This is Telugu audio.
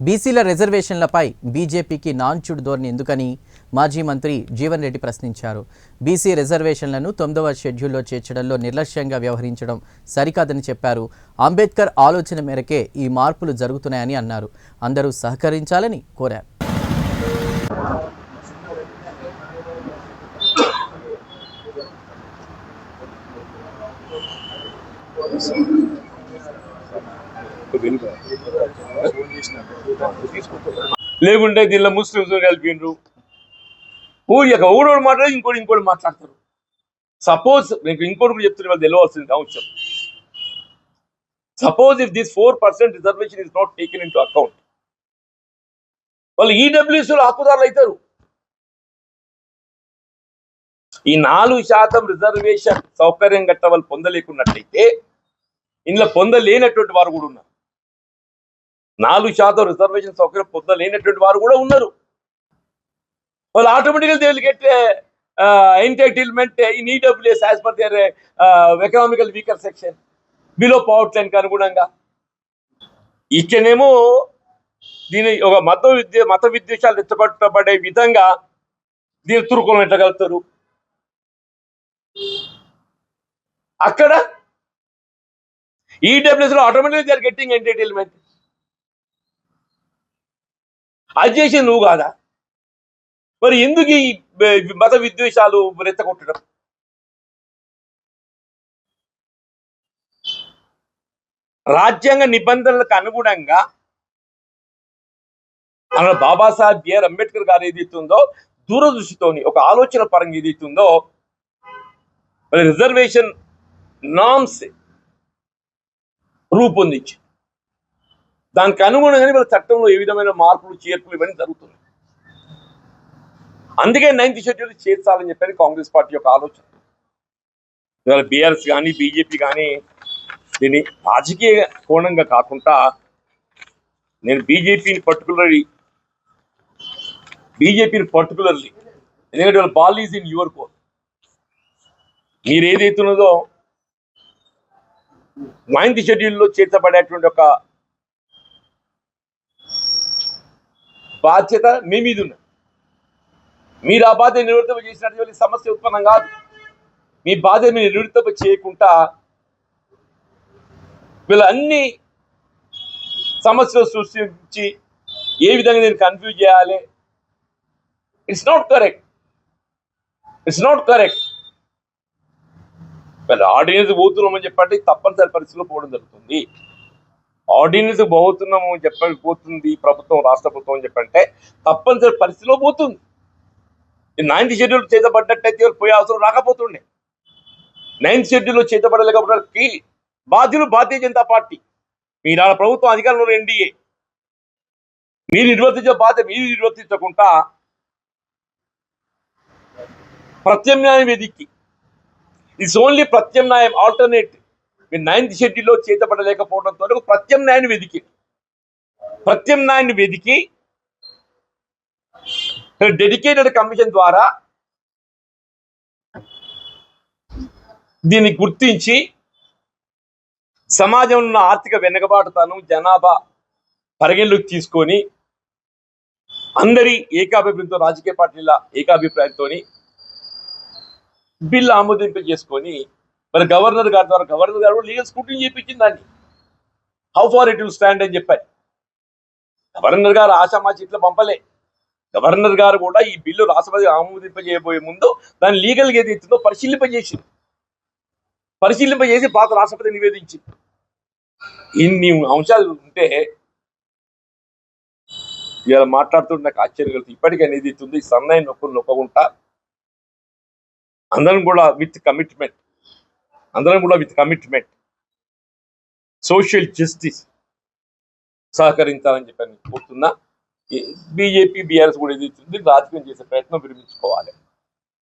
బీసీల రిజర్వేషన్లపై బీజేపీకి నాన్చుడు ధోరణి ఎందుకని మాజీ మంత్రి జీవన్ రెడ్డి ప్రశ్నించారు బీసీ రిజర్వేషన్లను తొమ్మిదవ షెడ్యూల్లో చేర్చడంలో నిర్లక్ష్యంగా వ్యవహరించడం సరికాదని చెప్పారు అంబేద్కర్ ఆలోచన మేరకే ఈ మార్పులు జరుగుతున్నాయని అన్నారు అందరూ సహకరించాలని కోరారు లేకుంటే దీనిలో ముస్లింస్ కలిపిండ్రు. ఊరి యొక్క ఊరోడు మాట్లాడి ఇంకోటి ఇంకోటి మాట్లాడతారు. సపోజ్ నేను ఇంకోటి కూడా చెప్తున్న వాళ్ళు తెలియవలసింది అవసరం suppose if this four percent reservation is not taken into account వాళ్ళు ఈడబ్ల్యూసీలో హక్కుదారులు అవుతారు. ఈ నాలుగు శాతం రిజర్వేషన్ సౌకర్యం గట్ట వాళ్ళు పొందలేకున్నట్లయితే ఇందులో పొందలేనటువంటి వారు కూడా ఉన్నారు. నాలుగు శాతం రిజర్వేషన్ సౌకర్యం పొందలేనటువంటి వారు కూడా ఉన్నారు. వాళ్ళు ఆటోమేటిక్గా they will get entitlement in EWS as per their economical weaker section below power లైన్కి అనుగుణంగా. ఇక్కడనేమో దీని ఒక మత విద్య మత విద్వేషాలు రెచ్చగొట్టబడే విధంగా దీని తురుకులను ఎట్టగలుగుతారు అక్కడ ఈడబ్ల్యూఎస్లో లో automatic they are getting entertainment అది చేసి నువ్వు కాదా? మరి ఎందుకు ఈ మత విద్వేషాలు రెత్తగొట్టడం రాజ్యాంగ నిబంధనలకు అనుగుణంగా మన బాబాసాహెబ్ బిఆర్ అంబేద్కర్ గారు ఏదైతుందో దూరదృష్టితోని ఒక ఆలోచన పరంగా ఏదైతుందో మరి రిజర్వేషన్ నామ్స్ రూపొందించి దానికి అనుగుణంగానే వాళ్ళ చట్టంలో ఏ విధమైన మార్పులు చేర్పులు ఇవన్నీ జరుగుతున్నాయి. అందుకే నైన్త్ షెడ్యూల్ చేర్చాలని చెప్పని కాంగ్రెస్ పార్టీ యొక్క ఆలోచన. ఇవాళ బీఆర్ఎస్ కానీ బీజేపీ కానీ దీన్ని రాజకీయ కోణంగా కాకుండా నేను బీజేపీని పర్టికులర్లీ బీజేపీని పర్టికులర్లీ ఎందుకంటే వాళ్ళ ball is in your court. మీరు ఏదైతున్నదో నైన్త్ షెడ్యూల్లో చేర్చబడేటువంటి ఒక బాధ్యత మీ మీద ఉన్నది. మీరు ఆ బాధ్యత నివృత్తం చేసినటువంటి సమస్య ఉత్పన్నం కాదు. మీ బాధ్యత మీరు నివృత్తం చేయకుండా వీళ్ళ అన్ని సమస్యలు సృష్టించి ఏ విధంగా నేను కన్ఫ్యూజ్ చేయాలి? It's not correct it's not correct వీళ్ళ ఆర్డినెన్స్ పోతున్నామని చెప్పండి తప్పనిసరి పరిస్థితిలో పోవడం జరుగుతుంది. ఆర్డినెన్స్ పోతున్నాము చెప్పని పోతుంది ప్రభుత్వం రాష్ట్ర ప్రభుత్వం అని చెప్పంటే తప్పనిసరి పరిస్థితిలో పోతుంది. నైన్త్ షెడ్యూల్ చేతబడ్డట్టయితే పోయే అవసరం రాకపోతుండే. నైన్త్ షెడ్యూల్లో చేతబడలేకపోవడానికి బాధ్యులు భారతీయ జనతా పార్టీ. మీరు ఆ ప్రభుత్వం అధికారంలో ఎన్డీఏ. మీరు నిర్వర్తించే బాధ్యత మీరు నిర్వర్తించకుండా ప్రత్యామ్నాయం వెదిక్కి. ఇట్స్ ఓన్లీ ప్రత్యామ్నాయం ఆల్టర్నేట్ మీరు నైన్త్ షెడ్యూల్లో చేతపడలేకపోవడంతో ఒక ప్రత్యామ్నాయాన్ని వెదికి. ప్రత్యామ్నాయాన్ని వెదికి. డెడికేటెడ్ కమిషన్ ద్వారా దీన్ని గుర్తించి సమాజంలో ఉన్న ఆర్థిక వెనుకబాటుతనం జనాభా పరిగణలోకి తీసుకొని అందరి ఏకాభిప్రాయంతో రాజకీయ పార్టీల ఏకాభిప్రాయంతో బిల్లు ఆమోదింప చేసుకొని మరి గవర్నర్ గారి ద్వారా గవర్నర్ గారు లీగల్ స్కూటింగ్ చేయించింది దాన్ని how far it will stand అని చెప్పారు. గవర్నర్ గారు ఆశామాచి ఇట్లా పంపలే. గవర్నర్ గారు కూడా ఈ బిల్లు రాష్ట్రపతి ఆమోదింపజేయబోయే ముందు దాన్ని లీగల్గా ఏది ఇస్తుందో పరిశీలింపజేసింది పరిశీలింపజేసి పాత రాష్ట్రపతి నివేదించింది ఇన్ని అంశాలు ఉంటే ఇలా మాట్లాడుతుంటే నాకు ఆశ్చర్యం కలుగుతుంది ఇప్పటికే అనేది ఇస్తుంది సన్నాయి నొక్కులు నొక్కకుండా అందరం కూడా విత్ కమిట్మెంట్. అందరం కూడా విత్ కమిట్మెంట్. సోషల్ జస్టిస్ సహకరించాలని చెప్పని కోరుతున్నా. బీజేపీ బీఆర్ఎస్ కూడా ఇది రాజకీయం చేసే ప్రయత్నం విరమించుకోవాలి.